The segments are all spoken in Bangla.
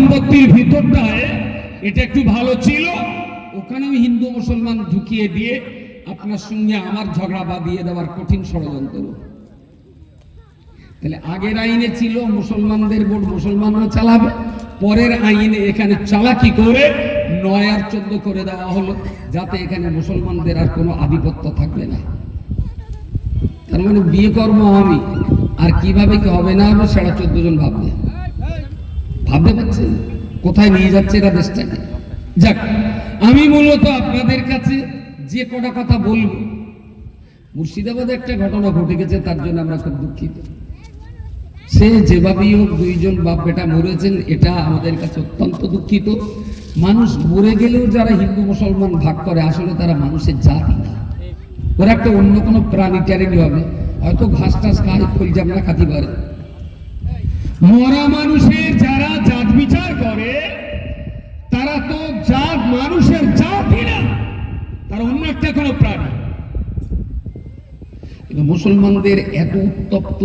সম্পত্তির ভিতরটায় এটা একটু ভালো ছিল। ওখানে আমি হিন্দু মুসলমান ঢুকিয়ে দিয়ে আপনার সঙ্গে আমার ঝগড়া বাঁধিয়ে দেওয়ার কঠিন ষড়যন্ত্র। তাহলে আগের আইনে ছিল, মুসলমানদের ভোট মুসলমানরা চালাবে। পরের আইনে এখানে চালাকি করে নয় আর চোদ্দ করে দেওয়া হলো, যাতে এখানে মুসলমানদের আর কোনো আধিপত্য থাকবে না। তার মানে বিয়ে কর্ম আমি, আর কীভাবে কি হবে না হবে সাড়ে চোদ্দ জন ভাববে। ভাবতে পারছেন? কোথায় নিয়ে যাচ্ছে এরা দেশটাকে? যাক, আমি মূলত আপনাদের কাছে যে কটা কথা বলব। মুর্শিদাবাদে একটা ঘটনা ঘটে গেছে, তার জন্য আমরা খুব দুঃখিত। সে যেভাবেই হোক দুইজন বাপ বেটা মরেছেন, এটা আমাদের কাছে অত্যন্ত দুঃখিত। মানুষ মরে গেলেও যারা হিন্দু, মুসলমান ভাগ করে, আসলে তারা মানুষের জাতি না। ওরা একটা অন্য কোনো প্রাণী ট্যারেনি হবে। হয়তো ঘাস টাস খায় খোলজাম না, খাতে পারে মরা মানুষের যারা জাত বিচার করে, তারা তো জাত মানুষের জাতি না। তারা অন্য একটা কোনো প্রাণী। কিন্তু মুসলমানদের এত উত্তপ্ত,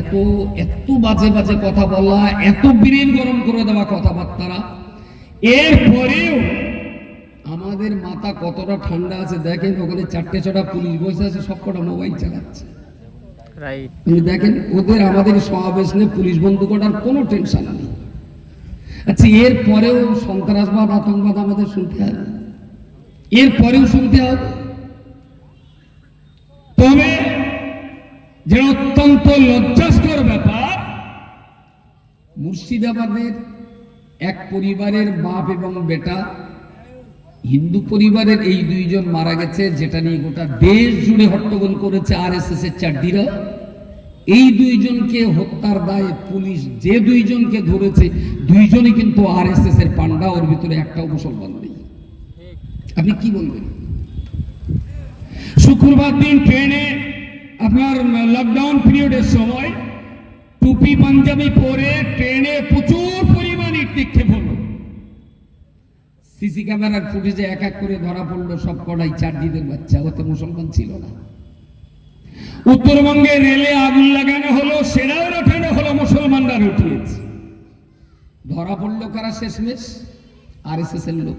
এত এত বাজে বাজে কথা বলা, এত ব্রেন গরম করে দেওয়া কথাবার্তারা, এরপরেও আমাদের মাথা কতটা ঠান্ডা আছে দেখেন, ওখানে চারটে, ছটা পুলিশ বসে আছে সব কটা মোবাইল চালাচ্ছে। আপনি দেখেন, ওদের আমাদের সমাবেশ নিয়ে পুলিশ বন্ধু করার কোনো টেনশন নেই। আচ্ছা এর পরেও সন্ত্রাসবাদ, আতঙ্কবাদ আমাদের শুনতে হবে এর পরেও শুনতে হবে তবে যে অত্যন্ত লজ্জাস্কর ব্যাপার, মুর্শিদাবাদের এক পরিবারের বাপ এবং বেটা হিন্দু পরিবারের এই দুইজন মারা গেছে, যেটা নিয়ে গোটা দেশ জুড়ে হট্টগোল করেছে আর এস এস এর চারদিরা। এই দুইজনকে হত্যার দায়ে পুলিশ যে দুইজনকে ধরেছে, দুইজনই কিন্তু আর এস এস এর পান্ডা ওর ভিতরে একটাও মুসলমান নেই। আপনি কি বলবেন? শুক্রবার দিন ট্রেনে আপনার লকডাউন পিরিয়ডের সময় টুপি, পাঞ্জাবি পরে ট্রেনে প্রচুর পরিমাণ ইট নিক্ষেপ সিসি ক্যামেরার ফুটেজে এক এক করে ধরা পড়ল সব কটাই চারজিদের বাচ্চা। ওতে মুসলমান ছিল না। উত্তরবঙ্গে রেলে আগুন লাগানো হলো সেটাও ওঠানো হলো মুসলমানরা উঠিয়েছে। ধরা পড়ল কারা শেষমেশ? আর এস এস এর লোক।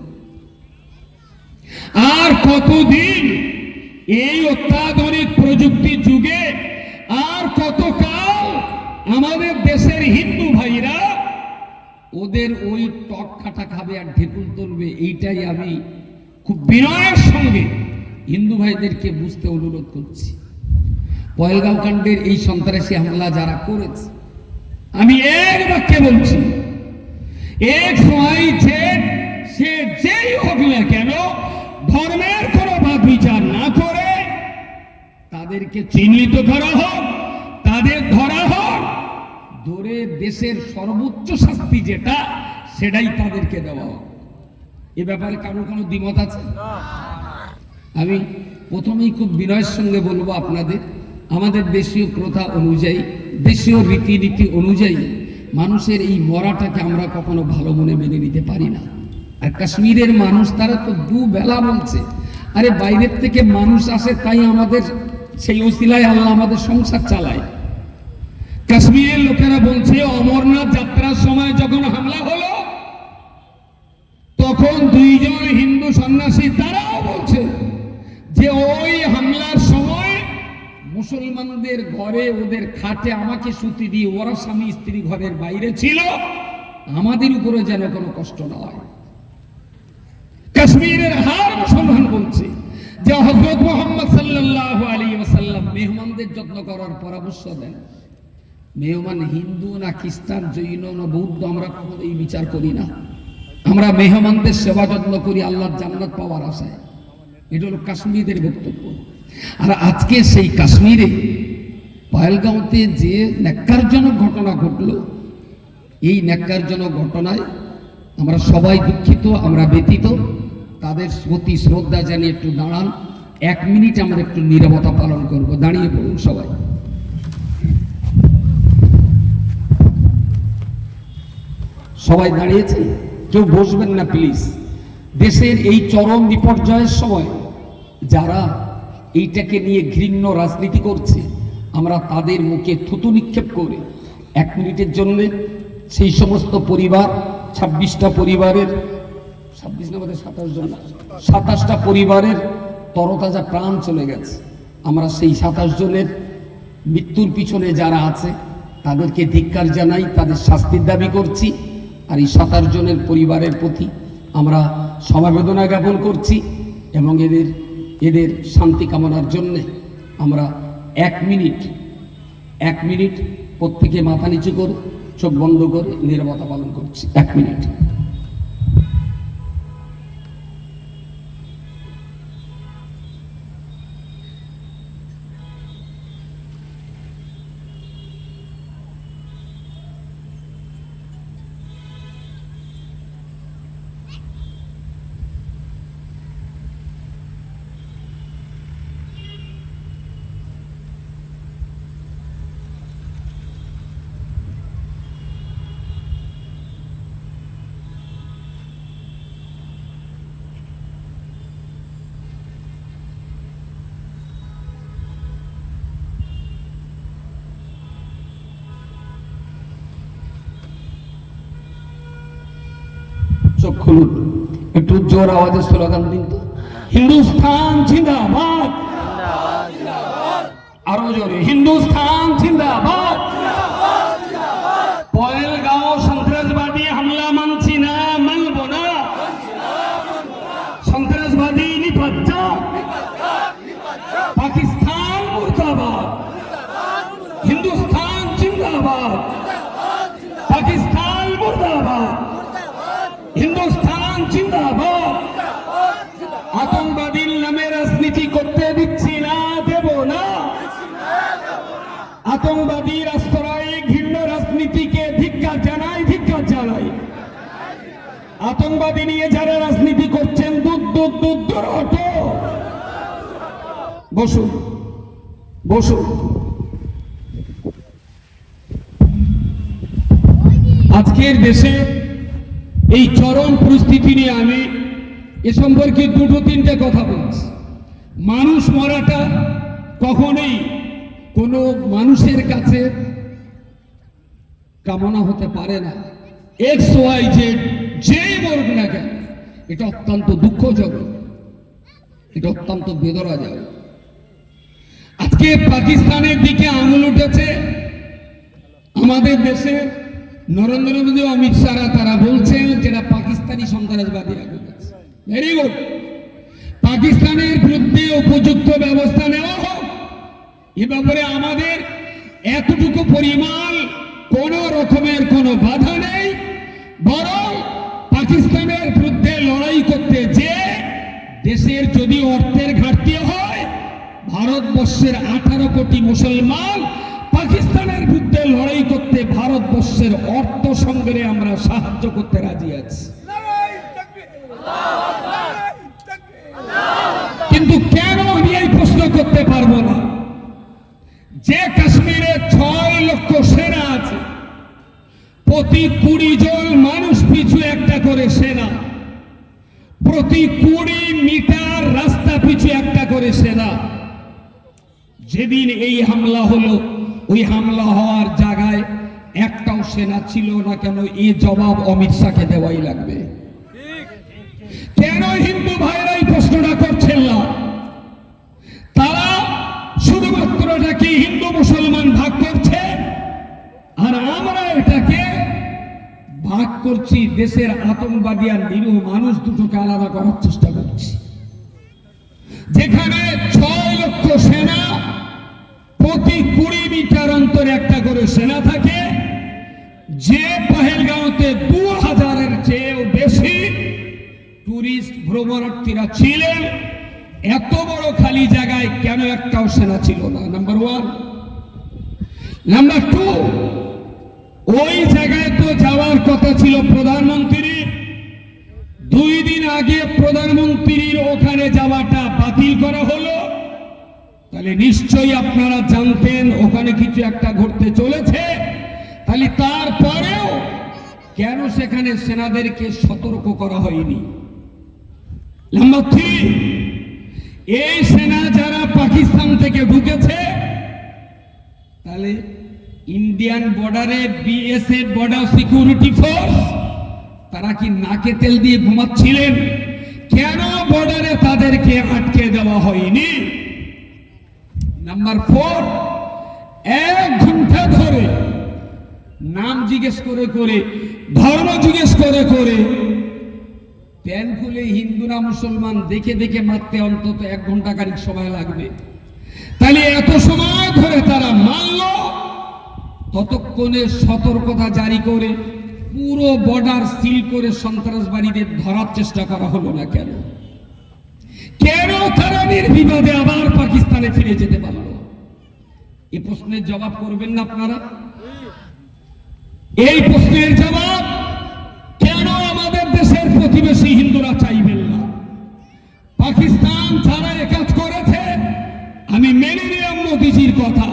আর কতদিন এই অত্যাধুনিক প্রযুক্তি যুগে, আর কতকাল আমাদের দেশের হিন্দু ভাইরা ওদের ওই টক খাটা খাবে আর ঢেকুল তুলবে, এইটাই আমি খুব বিনয়ের সঙ্গে হিন্দু ভাইদেরকে বুঝতে অনুরোধ করছি। পয়লগাঁও কাণ্ডের এই সন্ত্রাসী হামলা যারা করেছে, আমি এক বাক্যে বলছি, এক সময় সে যেই হোক না কেন ধর্মের কোনো বাদ বিচার না করে তাদেরকে চিহ্নিত করা হোক, তাদের ধরা হোক ধরে দেশের সর্বোচ্চ শাস্তি যেটা, সেটাই তাদেরকে দেওয়া হোক এ ব্যাপারে কারও কোনো দ্বিমত আছে? আমি প্রথমেই খুব বিনয়ের সঙ্গে বলব আপনাদের, আমাদের দেশীয় প্রথা অনুযায়ী, দেশীয় রীতিনীতি অনুযায়ী মানুষের এই মরাটাকে আমরা কখনো ভালো মনে মেনে নিতে পারি না। আর কাশ্মীরের মানুষ, তারা তো দুবেলা বলছে, আরে বাইরের থেকে মানুষ আসে, তাই আমাদের সেই ওসিলায় আল্লাহ আমাদের সংসার চালায়। কাশ্মীরের লোকেরা বলছে, অমরনাথ যাত্রার সময় যখন হামলা হলো, তখন দুইজন হিন্দু সন্ন্যাসী তারাও বলছে যে, ওই হামলার সময় মুসলমানদের ঘরে, ওদের খাটে আমাকে সুতি দিয়ে, ওরা স্বামী স্ত্রী ঘরের বাইরে ছিল। আমাদের উপরে যেন কোনো কষ্ট না হয়। কাশ্মীরের হার মুসলমান বলছে যে হজরত মোহাম্মদ সাল্লাহ আলী ওসাল্লাম মেহমানদের যত্ন করার পরামর্শ দেন। মেহমান হিন্দু না খ্রিস্টান, জৈন না বৌদ্ধ, আমরা কখনো এই বিচার করি না। আমরা মেহমানদের সেবা যত্ন করি, আল্লাহর জান্নাত পাওয়ার আশায়। এটা হলো কাশ্মীরের বক্তব্য। আর আজকে সেই কাশ্মীরে পায়েলগাঁওতে যে ন্যাক্কারজনক ঘটনা ঘটলো, এই ন্যাক্কারজনক ঘটনায় আমরা সবাই দুঃখিত, আমরা ব্যতীত তাদের প্রতি শ্রদ্ধা জানিয়ে একটু দাঁড়ান। এক মিনিট আমরা একটু নীরবতা পালন করব। দাঁড়িয়ে পড়ুন সবাই। সবাই দাঁড়িয়েছে, কেউ বসবেন না প্লিজ দেশের এই চরম বিপর্যয়ের সময় যারা এইটাকে নিয়ে ঘৃণ্য রাজনীতি করছে, আমরা তাদের মুখে থুতু নিক্ষেপ করে এক মিনিটের জন্য সেই সমস্ত পরিবার, ছাব্বিশটা পরিবারের, ছাব্বিশ না, বোধহয় সাতাশ জন সাতাশটা পরিবারের তরতাজা প্রাণ চলে গেছে। আমরা সেই সাতাশ জনের মৃত্যুর পিছনে যারা আছে, তাদেরকে ধিক্কার জানাই, তাদের শাস্তির দাবি করছি। আর এই সাতাশ জনের পরিবারের প্রতি আমরা সমাবেদনা জ্ঞাপন করছি এবং এদের এদের শান্তি কামনার জন্যে আমরা এক মিনিট এক মিনিট প্রত্যেকে মাথা নিচু করে, চোখ বন্ধ করে নিরাপত্তা পালন করছি। এক মিনিট। খুলুন। একটু জোর আওয়াজে স্লোগান দিন তো। হিন্দুস্তান জিন্দাবাদ। আরও জোরে, হিন্দুস্তান জিন্দাবাদ। পয়েলগাঁও পাকিস্তান হিন্দুস্তান জিন্দাবাদ। পাকিস্তান মুর্দাবাদ। আতঙ্কবাদীর নামে রাজনীতি করতে দিচ্ছি না, দেব না। আতঙ্কবাদীর আশ্রয়ে ঘৃণ্য রাজনীতিকে ধিক্কার জানাই ধিক্কার জানাই আতঙ্কবাদী নিয়ে যারা রাজনীতি করছেন বসুন বসুন। আজকের দেশে এই চরম পরিস্থিতি নিয়ে আমি এ সম্পর্কে দুটো তিনটে কথা বলছি। মানুষ মরাটা কখনোই কোনো মানুষের কাছে কামনা হতে পারে না। এক্স ওয়াই জেড যেই মরুক না কেন, এটা অত্যন্ত দুঃখজনক। এটা অত্যন্ত বেদনাজনক আজকে পাকিস্তানের দিকে আঙুল উঠেছে আমাদের দেশে নরেন্দ্র মোদী অমিত শাহরা তারা বলছেন যেটা পাকিস্তানি সন্ত্রাসবাদীরা করেছে। ভেরি গুড পাকিস্তানের বিরুদ্ধে উপযুক্ত ব্যবস্থা নেওয়া হোক। এ ব্যাপারে আমাদের এতটুকু পরিমাণ কোন রকমের কোনো বাধা নেই। বরং পাকিস্তানের বিরুদ্ধে লড়াই করতে যে দেশের যদি অর্থের ঘাটতি হয়, ভারতবর্ষের আঠারো কোটি মুসলমান পাকিস্তানের লড়াই করতে ভারতবর্ষের অর্থ সংগ্রহে আমরা সাহায্য করতে রাজি আছি। কিন্তু কেন আমি এই প্রশ্ন করতে পারব না? যে কাশ্মীরে ছয় লক্ষ সেনা আছে, প্রতি কুড়ি জন মানুষ পিছু একটা করে সেনা। প্রতি কুড়ি মিটার রাস্তা পিছু একটা করে সেনা। যেদিন এই হামলা হলো ওই হামলা হওয়ার জায়গায় একটাও সেনা ছিল না কেন? এই জবাব অমিত শাহকে দেওয়াই লাগবে। কেন হিন্দু ভাইরা এই প্রশ্নটা করছেন না? তারা শুধুমাত্র এটাকে হিন্দু মুসলমান ভাগ করছে, আর আমরা এটাকে ভাগ করছি দেশের আতঙ্কবাদী আর নিরীহ মানুষ দুটোকে আলাদা করার চেষ্টা করছি। যেখানে ছয় লক্ষ সেনা প্রতি কুড়ি অন্তরে একটা করে সেনা থাকে, যে পহেলগাঁওতে দু হাজারের চেয়েও বেশি টুরিস্ট ভ্রমণার্থীরা ছিলেন, এত বড় খালি জায়গায় কেন একটাও সেনা ছিল না? নাম্বার ওয়ান নাম্বার টু ওই জায়গায় তো যাওয়ার কথা ছিল প্রধানমন্ত্রী। দুই দিন আগে প্রধানমন্ত্রীর ওখানে যাওয়াটা বাতিল করা হলো। তাহলে নিশ্চয়ই আপনারা জানতেন ওখানে কিছু একটা ঘটতে চলেছে। তাহলে তারপরেও কেন সেখানে সেনাদেরকে সতর্ক করা হয়নি? এই সেনা যারা পাকিস্তান থেকে ঢুকেছে, তাহলে ইন্ডিয়ান বর্ডারে বিএসএফ বর্ডার সিকিউরিটি ফোর্স, তারা কি নাকে তেল দিয়ে ঘুমাচ্ছিলেন? কেন বর্ডারে তাদেরকে আটকে দেওয়া হয়নি? নাম্বার ফোর, এক ঘণ্টা ধরে নাম জিজ্ঞেস করে করে, ধর্ম জিজ্ঞেস করে করে, প্যান খুলে হিন্দু না মুসলমান দেখে দেখে মারতে অন্তত এক ঘণ্টা খানিক সময় লাগবে। তাহলে এত সময় ধরে তারা মানল ততক্ষণে সতর্কতা জারি করে পুরো বর্ডার সিল করে সন্ত্রাসবাদীদের ধরার চেষ্টা করা হলো না কেন? কেন তারা নির্বিবাদে আবার পাকিস্তানে ফিরে যেতে পারল? এই প্রশ্নের জবাব করবেন না আপনারা? এই প্রশ্নের জবাব কেন আমাদের দেশের প্রতিবেশী হিন্দুরা চাইবেন না? পাকিস্তান যারা একাজ করেছে, আমি মেনে নিলাম মোদিজির কথা।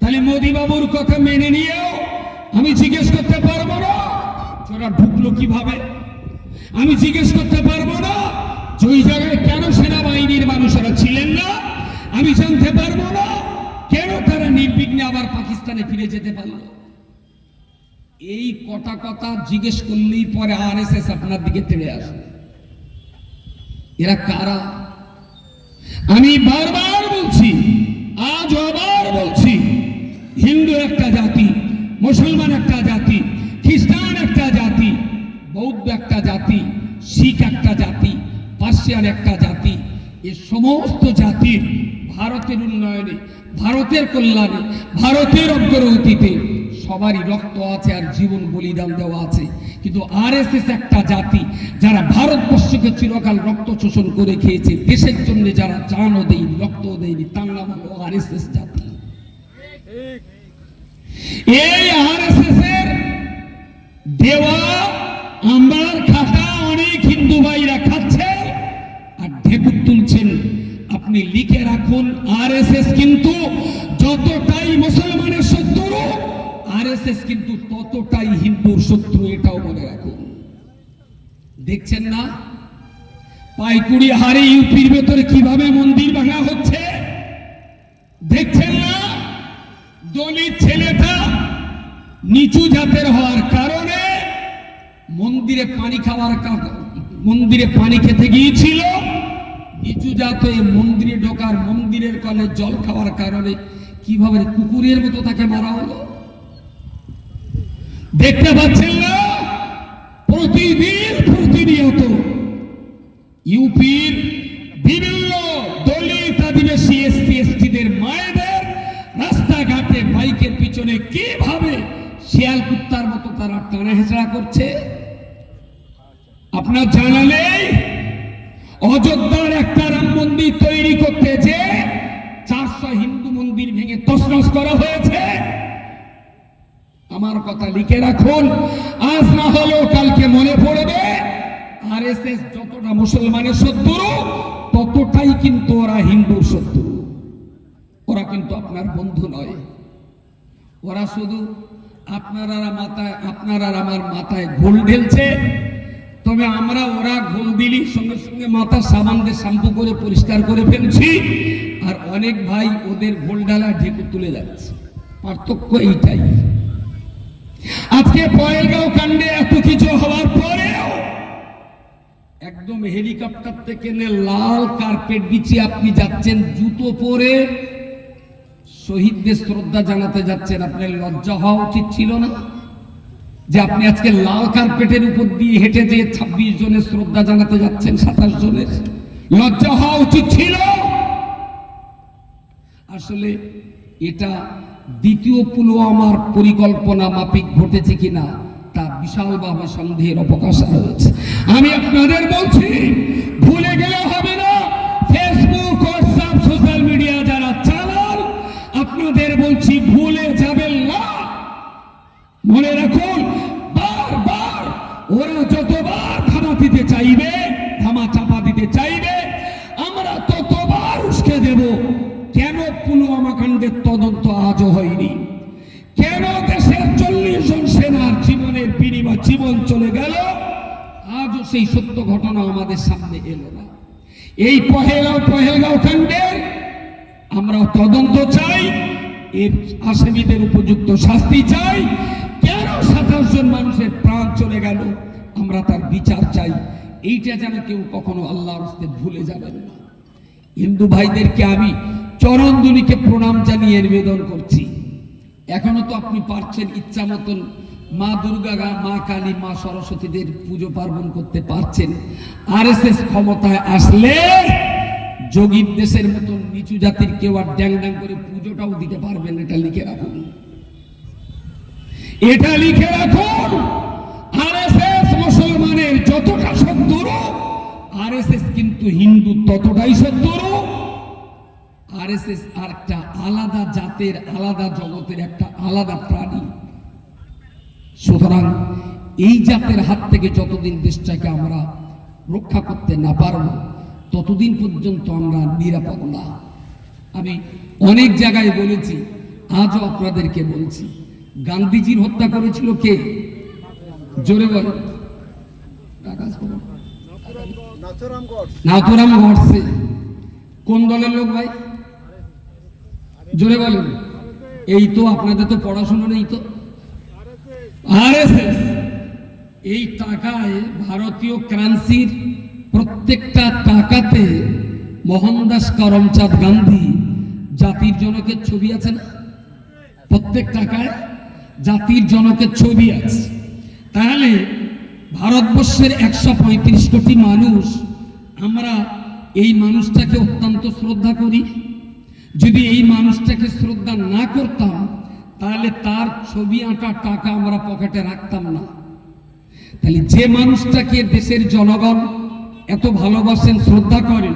তাহলে মোদি বাবুর কথা মেনে নিয়েও আমি জিজ্ঞেস করতে পারব না ওরা ঢুকলো কীভাবে? আমি জিজ্ঞেস করতে পারব না যে ওই জায়গায় কেন সেনাবাহিনীর মানুষেরা ছিলেন না আমি জানতে পারব না কেন তারা নির্বিঘ্নে আবার পাকিস্তানে ফিরে যেতে পারল? এই কটা কথা জিজ্ঞেস করলেই পরে আর এস এস আপনার দিকে তেড়ে আসবে। এরা কারা? আমি বারবার বলছি, আজ আবার বলছি, হিন্দু একটা জাতি, মুসলমান একটা জাতি, খ্রিস্টান একটা জাতি, বৌদ্ধ একটা জাতি, শিখ একটা জাতি, পার্সিয়ান একটা জাতি, এ সমস্ত জাতির ভারতের উন্নয়নে, ভারতের কল্যাণে, ভারতের অগ্রগতিতে সবারই রক্ত আছে আর জীবন বলিদান দেওয়া আছে। কিন্তু আরএসএস একটা জাতি, যারা ভারতবর্ষকে চিরকাল রক্ত শোষণ করে খেয়েছে, দেশের জন্য যারা জানও দেয়নি, রক্তও দেয়নি, তার নাম হলো আরএসএস জাতি। এই আরএসএস এর দেওয়া আমার খাটা অনেক হিন্দু ভাইরা আপনি লিখে রাখুন আরএসএস কিন্তু যতটাই মুসলমানের শত্রু, আরএসএস কিন্তু ততটাই হিন্দুর শত্রু, এটাও মনে রাখুন। দেখছেন না? পাইকুড়ি হারে ইউপির ভেতরে কীভাবে মন্দির ভাঙা হচ্ছে? দেখছেন না? দলিত ছেলেটা নিচু জাতের হওয়ার কারণে মন্দিরে পানি খাওয়ার মন্দিরে পানি খেতে গিয়েছিল। নিচু জাতে মন্দিরে ঢোকার মন্দিরের কলে জল খাওয়ার কারণে কীভাবে কুকুরের মতো তাকে মারা হলো? দেখতে পাচ্ছেন না? প্রতিদিন প্রতিনিয়ত ইউপির বিভিন্ন দলিত আদিবাসী এসসি এসটিদের মায়েদের রাস্তাঘাটে বাইকের পিছনে কীভাবে শিয়াল কুত্তার মতো তারা টানা হেঁচড়া করছে? আপনার জানা নেই? অযোধ্যার একটা রাম মন্দির তৈরি করতে যে চারশো হিন্দু মন্দির ভেঙে তসনস করা হয়েছে। আমার কথা লিখে রাখুন, আজ না হলেও কালকে মনে পড়বে আর যতটা মুসলমানের শত্রু, ততটাই কিন্তু ওরা হিন্দুর শত্রু। ওরা কিন্তু আপনার বন্ধু নয়। ওরা শুধু আপনার মাথায়, আপনার আমার মাথায় ঘোল ঢেলছে। তবে আমরা ওরা ঘোল দিলি সঙ্গে সঙ্গে মাথা সাবান দিয়ে শ্যাম্পু করে পরিষ্কার করে ফেলছি। আর অনেক ভাই ওদের ঘোল ডালা ঢেকে তুলে যাচ্ছে। পার্থক্য এইটাই। আজকে পয়েলগাঁও কাণ্ডে এত কিছু হওয়ার পরেও একদম হেলিকপ্টার থেকে নে লাল কার্পেট বিছিয়ে আপনি যাচ্ছেন, জুতো পরে। শহীদদের শ্রদ্ধা জানাতে যাচ্ছেন, আপনার লজ্জা হওয়া উচিত ছিল না? যে আপনি আজকে লাল কার্পেটের উপর দিয়ে হেঁটে যে ছাব্বিশ জনের শ্রদ্ধা জানাতে যাচ্ছেন, সাতাশ জনের, লজ্জা হওয়া উচিত ছিল। আসলে এটা দ্বিতীয় পুলওয়ামার পরিকল্পনা মাফিক ঘটেছে কিনা, তা বিশালভাবে সন্দেহের অবকাশ রয়েছে। আমি আপনাদের বলছি, ভুলে গেলে হবে না ফেসবুক হোয়াটসঅ্যাপ সোশ্যাল মিডিয়া যারা চালান, আপনাদের বলছি, ভুলে যাবেন না। মনে রাখুন বারবার ওরা যতবার ধামা দিতে চাইবে ধামা চাপা দিতে চাইবে আমরা ততবার উস্কে দেব কেন পুলওয়ামা কাণ্ডের হয়নি। কেন দেশের চল্লিশ জন সেনার জীবনের বিনিময় জীবন চলে গেল? আজও সেই সত্য ঘটনা আমাদের সামনে এলো না। এই পহেলাও পহেলগাঁও কাণ্ডের আমরা তদন্ত চাই, এর আসামিদের উপযুক্ত শাস্তি চাই। কেন সাতাশ জন মানুষের প্রাণ চলে গেল? আমরা তার বিচার চাই। এইটা যেন কেউ কখনো আল্লাহর ভুলে যাবেন না। হিন্দু ভাইদেরকে আমি চরণদুলিকে প্রণাম জানিয়ে নিবেদন করছি। এখনও তো আপনি পারছেন ইচ্ছা মতন মা দুর্গা, মা কালী, মা সরস্বতীদের পুজো পার্বণ করতে পারছেন। আর ক্ষমতায় আসলে যোগীর দেশের মতন নিচু জাতির কেউ আর ড্যাং ড্যাং করে পুজোটাও দিতে পারবেন এটা লিখে রাখুন। এটা লিখে রাখুন আর আরএসএস মুসলমানের যতটা শত্রু আরএসএস কিন্তু হিন্দু ততটাই শত্রু আরএসএস আর একটা আলাদা জাতের আলাদা জগতের একটা আলাদা প্রাণী। সুতরাং এই জাতের হাত থেকে যতদিন দেশটাকে আমরা রক্ষা করতে না পারব ততদিন পর্যন্ত আমরা নিরাপদ না। আমি অনেক জায়গায় বলেছি আজও আপনাদেরকে বলছি গান্ধীজির হত্যা করেছিল কে? জোরে বল নাথুরাম গডসে কোন দলের লোক ভাই? জোরে বলেন। এই তো আপনাদের তো পড়াশোনা নেই তো। আরএসএস, এই টাকায় ভারতীয় ক্রান্সির প্রত্যেকটা টাকাতে মোহনদাস করমচাঁদ গান্ধী জাতির জনকের ছবি আছে না? প্রত্যেক টাকায় জাতির জনকের ছবি আছে। তাহলে ভারতবর্ষের একশো পঁয়ত্রিশ কোটি মানুষ, আমরা এই মানুষটাকে অত্যন্ত শ্রদ্ধা করি। যদি এই মানুষটাকে শ্রদ্ধা না করতাম, তাহলে তার ছবি আঁকার টাকা আমরা পকেটে রাখতাম না। তাহলে যে মানুষটাকে দেশের জনগণ এত ভালোবাসেন, শ্রদ্ধা করেন,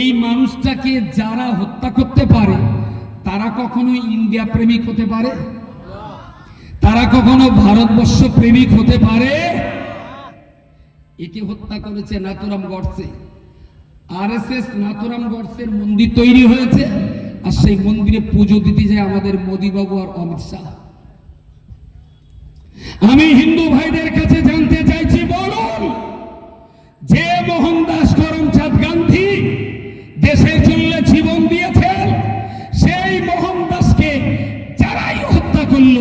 এই মানুষটাকে যারা হত্যা করতে পারে, তারা কখনো ইন্ডিয়া প্রেমিক হতে পারে? তারা কখনো ভারতবর্ষ প্রেমিক হতে পারে? একে হত্যা করেছে Nathuram Godse. R S S Nathuram গডসের মন্দির তৈরি হয়েছে। আর সেই মন্দিরে পুজো দিতে যায় আমাদের মোদিবাবু আর অমিত শাহ। আমি হিন্দু ভাইদের কাছে জানতে চাইছি, বলুন, যে মোহনদাস করমচাঁদ গান্ধী দেশের জন্য জীবন দিয়েছেন, সেই মোহনদাসকে যারাই হত্যা করল,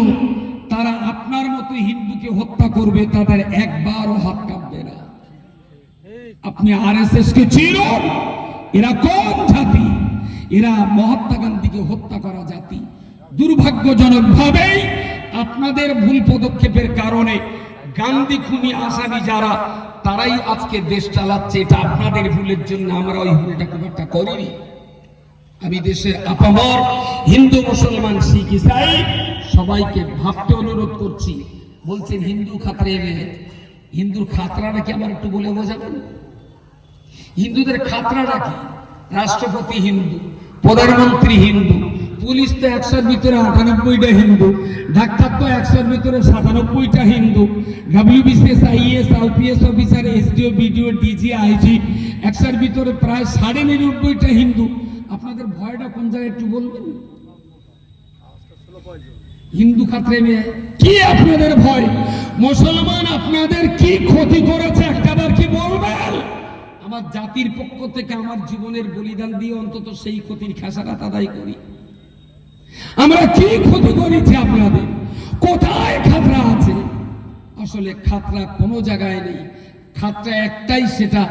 তারা আপনার মতো হিন্দুকে হত্যা করবে, তাদের একবারও হাত কাঁপবে না। আপনি আর এস এস কে চিনুন, এরা কোন জাতি? এরা মহাত্মা গান্ধীকে হত্যা করা জাতি। দুর্ভাগ্যজনক ভাবেই আপনাদের ভুল পদক্ষেপের কারণে গান্ধী খুনি আসামি যারা, তারাই আজকে দেশ চালাচ্ছে। এটা আপনাদের ভুলের জন্য আমরা ওই ভুলটা খুব একটা করিনি। আমি দেশের আপামর হিন্দু মুসলমান শিখ ইসাই সবাইকে ভাবতে অনুরোধ করছি। বলছেন, হিন্দু খাতরে হিন্দুর খাতরাটা কি আমার একটু বলে বোঝাবেন? হিন্দুদের খাতরাটা কি? রাষ্ট্রপতি হিন্দু। প্রধানমন্ত্রী হিন্দু, পুলিশ তো একশোর ভিতরে আটানব্বইটা হিন্দু, ডাক্তার তো একশোর ভিতরে সাতানব্বইটা Hindu WBCS IS IPS officer SDO BDO DG IG একশোর ভিতরে প্রায় সাড়ে নিরানব্বইটা হিন্দু। আপনাদের ভয়টা কোন জায়গায় একটু বলবেন? হিন্দু খাতরে মেয়ে কি আপনাদের ভয়? মুসলমান আপনাদের কি ক্ষতি করেছে একটাবার কি বলবেন? আমার জাতির পক্ষ থেকে আমার জীবনের বলিদান দিয়ে অন্তত সেই ক্ষতির খেসারাত আদায় করি। আমরা কি ক্ষতি করেছি আপনাদের? কোথায় খাতরা আছে? আসলে খাতরা কোনো জায়গায় নেই। খাতরা একটাই সেটা,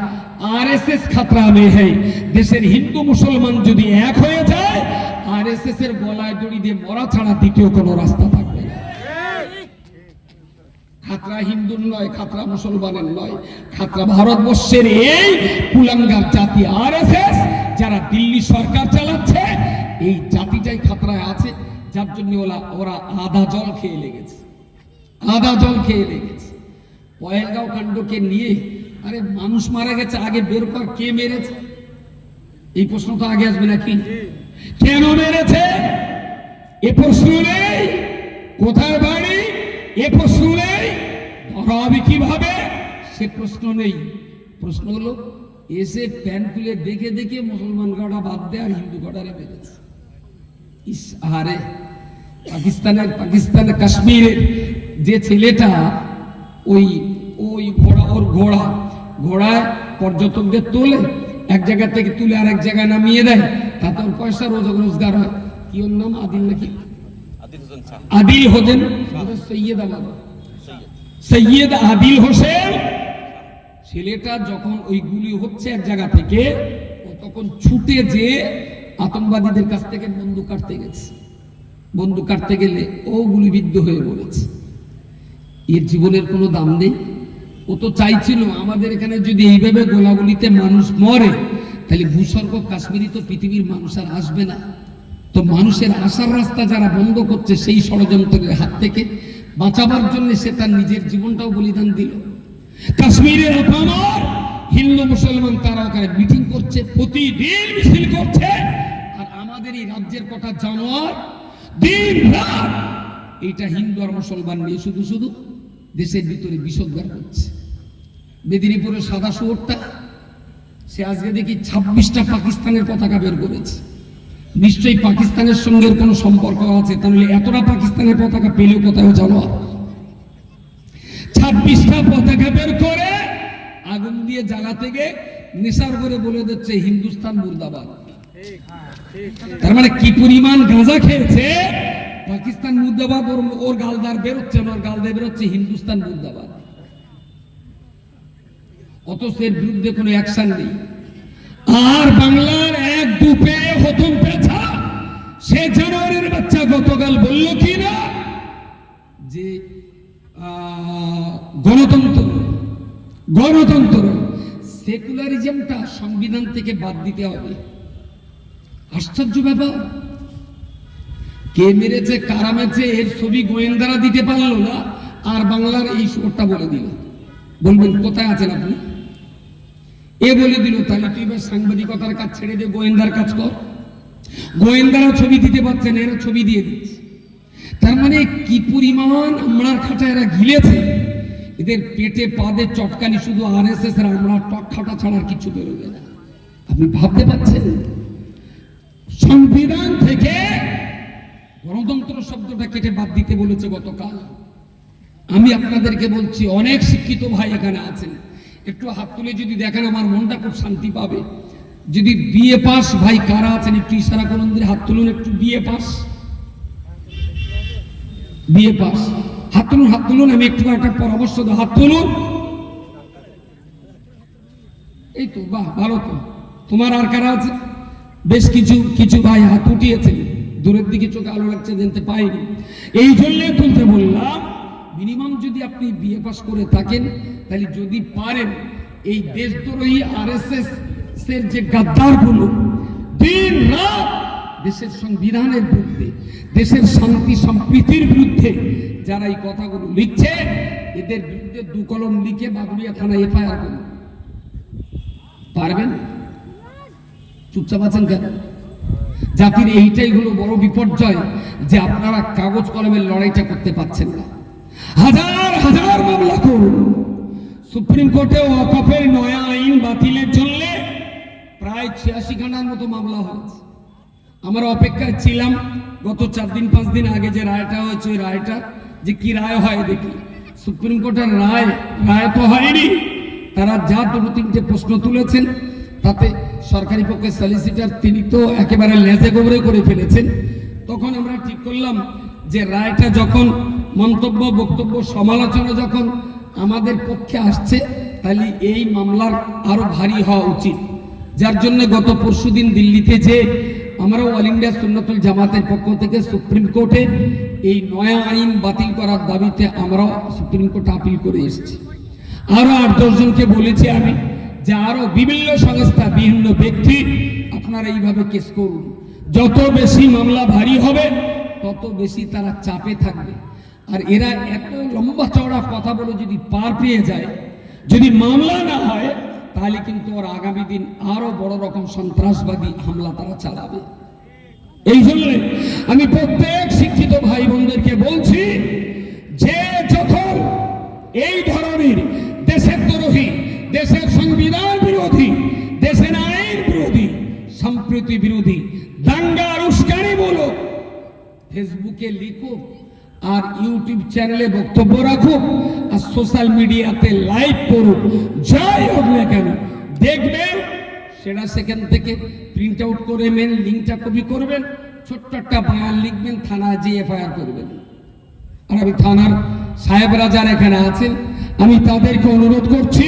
আরএসএস খাতরা মে है দেশের হিন্দু মুসলমান যদি এক হয়ে যায় আরএসএস এর গলায় দড়ি দিয়ে মরা ছাড়া দ্বিতীয় কোনো রাস্তা থাকবে না। খাতরা হিন্দুর নয়, খাতরা মুসলমানের নয়। খাতরা ভারতবর্ষের এই কুলাঙ্গার জাতি আরএসএস, যারা দিল্লি সরকার চালাচ্ছে, এই জাতিটাই খাতরায় আছে, যার জন্য ওরা ওরা আধা জল খেয়ে লেগেছে। আধা জল খেয়ে লেগেছে। পয়েলগাঁও কাণ্ডকে নিয়ে, আরে মানুষ মারা গেছে, আগে বের কর, কে মেরেছে? এই প্রশ্ন তো আগে আসবে নাকি? কেন মেরেছে? এ প্রশ্ন নেই। কোথায় বাড়ি? এ প্রশ্ন নেই? ধরা হবে কীভাবে? সে প্রশ্ন নেই। প্রশ্ন হলো, এসে প্যান্ট খুলে দেখে দেখে মুসলমান গাড়া বাদ দেয় আর হিন্দু গাড়ারে মেরেছে ইস আরে পাকিস্তানের পাকিস্তানের কাশ্মীরের যে ছেলেটা, ওই ওই ঘোড়া, ওর ঘোড়া, ঘোড়ায় পর্যটকদের তোলে, এক জায়গা থেকে তুলে আর এক জায়গায় নামিয়ে দেয়, তাতে ওর পয়সা রোজ রোজগার হয়। কি ওর নাম? আদিল নাকি? আদিল হোসেন, সৈয়দ আমার সৈয়দ আদিল হোসেন, ছেলেটা যখন ওই গুলি হচ্ছে এক জায়গা থেকে তখন ছুটে যে আতঙ্কবাদীদের কাছ থেকে বন্দুক কাটতে গেছে। বন্দুক কাটতে গেলে ও গুলিবিদ্ধ হয়ে পড়েছে। এর জীবনের কোনো দাম নেই। ও তো চাইছিল, আমাদের এখানে যদি এইভাবে গোলাগুলিতে মানুষ মরে, তাহলে ভূস্বর্গ কাশ্মীরি তো পৃথিবীর মানুষ আর আসবে না। তো মানুষের আসার রাস্তা যারা বন্ধ করছে সেই ষড়যন্ত্রের হাত থেকে বাঁচাবার জন্য সে তার নিজের জীবনটাও বলিদান দিল। কাশ্মীরের হিন্দু, মুসলমান তারা ওখানে মিটিং করছে, প্রতিদিন মিছিল করছে। আর আমাদের এই রাজ্যের কথা জানোয়ার দিন রাত এইটা হিন্দু আর মুসলমান নিয়ে শুধু শুধু দেশের ভিতরে বিষোদ্গার করছে। মেদিনীপুরের সাদা শুয়োরটা, সে আজকে দেখি ছাব্বিশটা পাকিস্তানের পতাকা বের করেছে। নিশ্চয়ই পাকিস্তানের সঙ্গে কোনো সম্পর্ক আছে? তাহলে এতটা পাকিস্তানের পতাকা পেলেও কোথাও জানো ছাব্বিশটা পতাকা বের করে আগুন দিয়ে জ্বালাতে গিয়ে নেশার করে বলে দিচ্ছে, হিন্দুস্তান মুর্দাবাদ। তার মানে কি পরিমাণ গাঁজা খেয়েছে? পাকিস্তান মুর্দাবাদ ওর ওর গালদার বেরোচ্ছে ওর গালদার বেরোচ্ছে হিন্দুস্তান মুর্দাবাদ। অথচ এর বিরুদ্ধে কোনো অ্যাকশন নেই। আর বাংলার এক পেছা, সে বাচ্চা গতকাল বলল কি না যে গণতন্ত্র গণতন্ত্র, সেকুলারিজমটা সংবিধান থেকে বাদ দিতে হবে। আশ্চর্য ব্যাপার। কে মেরেছে, কারা মেরেছে, এর ছবি গোয়েন্দারা দিতে পারল না, আর বাংলার এই সুরটা বলে দিল। বলবেন, কোথায় আছেন আপনি? এ বলে দিল, তাহলে তুই এবার সাংবাদিকতার কাজ ছেড়ে দে, গোয়েন্দার কাজ কর। গোয়েন্দারা ছবি দিতে পারছে না, এরা ছবি দিয়ে দিচ্ছে। তার মানে কি পরিমাণ আমরার খাটা এরা গিলেছে? এদের পেটে, পাদে চটকানি শুধু আর এস এস আমরা টক খাটা ছাড়া আর কিছু বেরোবে না। আপনি ভাবতে পারছেন? সংবিধান থেকে গণতন্ত্র শব্দটা কেটে বাদ দিতে বলেছে গতকাল। আমি আপনাদেরকে বলছি, অনেক শিক্ষিত ভাই এখানে আছেন। একটু হাত তুলে যদি দেখেন, আমার মনটা খুব শান্তি পাবে। যদি বিএ পাস, ভাই কারা আছেন একটু ইশারা করুন হাত তুলুন, একটু বিএ পাস। BA pass. হাত তুলুন হাত তুলুন, আমি একটু একটা পরামর্শ দেবো। হাত তুলুন। এই তো, বাহ, ভালো তো। তোমার আর কারা আছে? বেশ কিছু কিছু ভাই হাত উঠিয়েছেন। দূরের দিকে চোখে আলো লাগছে, জানতে পাইনি। এই জন্যে তুলতে বললাম মিনিমাম যদি আপনি বিএ পাস করে থাকেন, তাহলে যদি পারেন, এই দেশদ্রোহী এস এর যে গাদ্দারগুলো, দিন রাত দেশের সংবিধানের বিরুদ্ধে, দেশের শান্তি সম্প্রীতির বিরুদ্ধে যারা এই কথাগুলো লিখছে, এদের বিরুদ্ধে দু কলম লিখে বাগুড়িয়া থানা এফআইআর করুন। পারবেন? চুপচাপ আছেন কেন? জাতির এইটাই হলো বড় বিপর্যয় যে আপনারা কাগজ কলমের লড়াইটা করতে পারছেন না। হাজার হাজার মামলা করুন। সুপ্রিম কোর্টে ওয়াকফের নয়া আইন বাতিলের জন্য প্রায় ছিয়াশি খানার মতো মামলা হয়েছে। আমরা অপেক্ষায় ছিলাম গত চার দিন, পাঁচ দিন আগে যে রায়টা হয়েছে, ওই রায়টা যে কি রায় হয় দেখি। সুপ্রিম কোর্টের রায় রায় তো হয়নি। তারা যা দুটো তিনটে প্রশ্ন তুলেছেন, তাতে সরকারি পক্ষে সলিসিটার তিনি তো একেবারে লেজে গোবরে করে ফেলেছেন। তখন আমরা ঠিক করলাম যে রায়টা যখন মন্তব্য, বক্তব্য, সমালোচনা যখন আমাদের পক্ষে আসছে, তাহলে এই মামলার আরও ভারী হওয়া উচিত। যার জন্য গত পরশুদিন দিল্লিতে যে আমরাও অল ইন্ডিয়া সুন্নতুল জামাতের পক্ষ থেকে সুপ্রিম কোর্টে এই নয়া আইন বাতিল করার দাবিতে আমরাও সুপ্রিম কোর্টে আপিল করে এসেছি। আরও আট দশজনকে বলেছি আমি যে আরও বিভিন্ন সংস্থা, বিভিন্ন ব্যক্তি আপনারা এইভাবে কেস করুন। যত বেশি মামলা ভারী হবে, তত বেশি তারা চাপে থাকবে। আর এরা এত লম্বা চওড়া কথা বলে যদি পার পেয়ে যায়, যদি মামলা না হয়, তাহলে কিন্তু ওর আগামী দিন আরও বড় রকম সন্ত্রাসবাদী হামলা তারা চালাবে। এই জন্য আমি প্রত্যেক শিক্ষিত ভাই বোনদেরকে বলছি, যে যখন এই ধরনের দেশের দ্রোহী, দেশের সংবিধান বিরোধী, দেশের আইন বিরোধী, সম্প্রীতি বিরোধী দাঙ্গার উস্কানিমূলক ফেসবুকে লিখুক আর ইউটিউব চ্যানেলে বক্তব্য রাখুক আর সোশ্যাল মিডিয়াতে লাইভ করুক। যাই হোক না কেন, দেখবেন সেটা সেখান থেকে প্রিন্ট আউট করে মেন লিঙ্কটা কপি করবেন, ছোট্ট একটা বায়ান লিখবেন, থানায় যে এফআইআর করবেন। আর আমি থানার সাহেবরা যারা এখানে আছেন, আমি তাদেরকে অনুরোধ করছি,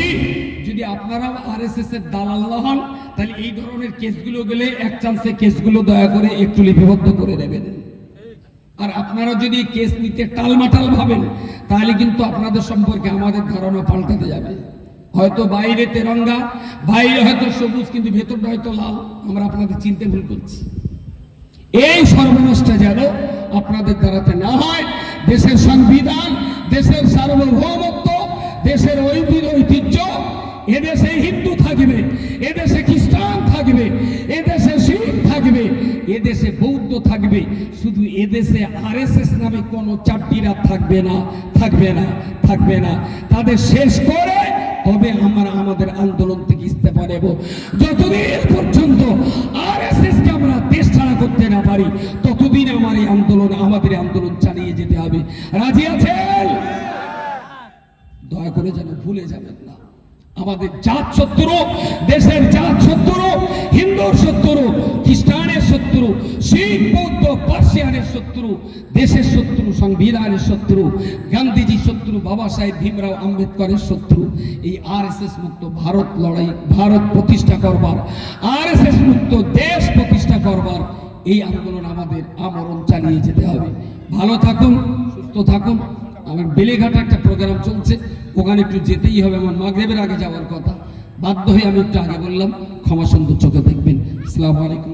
যদি আপনারাও আরএসএস এর দালাল হন, তাহলে এই ধরনের কেসগুলো গেলে এক চান্সে কেসগুলো দয়া করে একটু লিপিবদ্ধ করে দেবেন। আর আপনারা যদি কেস নিতে টালমাটাল ভাবেন, তাহলে কিন্তু আপনাদের সম্পর্কে আমাদের ধারণা পাল্টাতে যাবে। হয়তো বাইরে তেরঙ্গা, বাইরে হয়তো সবুজ, কিন্তু ভেতরটা হয়তো লাল। আমরা আপনাদের চিনতে ভুল করছি। এই সর্বনাশটা যেন আপনাদের দ্বারাতে না হয়। দেশের সংবিধান, দেশের সার্বভৌমত্ব, দেশের ঐতিহ্য, এদেশে হিন্দু থাকবে, এদেশে খ্রিস্টান থাকবে এদেশে বৌদ্ধ থাকবে, শুধু এদেশে আরএসএস নামে কোনো চারটিরা থাকবে না থাকবে না থাকবে না। তাদের শেষ করে তবে আমরা আমাদের আন্দোলন থেকে ইস্তফা নেব। যতদিন পর্যন্ত আরএসএস কে আমরা দেশ ছাড়া করতে না পারি, ততদিন আমার এই আন্দোলন, আমাদের আন্দোলন চালিয়ে যেতে হবে। রাজি আছেন? দয়া করে যেন ভুলে যাবেন না। আমাদের জাত শত্রু, দেশের জাত শত্রু, হিন্দুর শত্রু খ্রিস্টানের শত্রু শিখ বৌদ্ধ পার্সিয়ানের শত্রু, দেশের শত্রু, সংবিধানের শত্রু, গান্ধীজি শত্রু, বাবা সাহেব ভীমরাও আম্বেদকরের শত্রু, এই আরএসএস মুক্ত ভারত লড়াই, ভারত প্রতিষ্ঠা করবার, আরএসএস মুক্ত দেশ প্রতিষ্ঠা করবার, এই আন্দোলন আমাদের আমরণ চালিয়ে যেতে হবে। ভালো থাকুন, সুস্থ থাকুন। আমার বেলেঘাটা একটা প্রোগ্রাম চলছে, ওখানে একটু যেতেই হবে আমার মাগরেবের আগে যাওয়ার কথা। বাধ্য হয়ে আমি একটু আগে বললাম, ক্ষমা সুন্দর চোখে দেখবেন। আসসালামু আলাইকুম।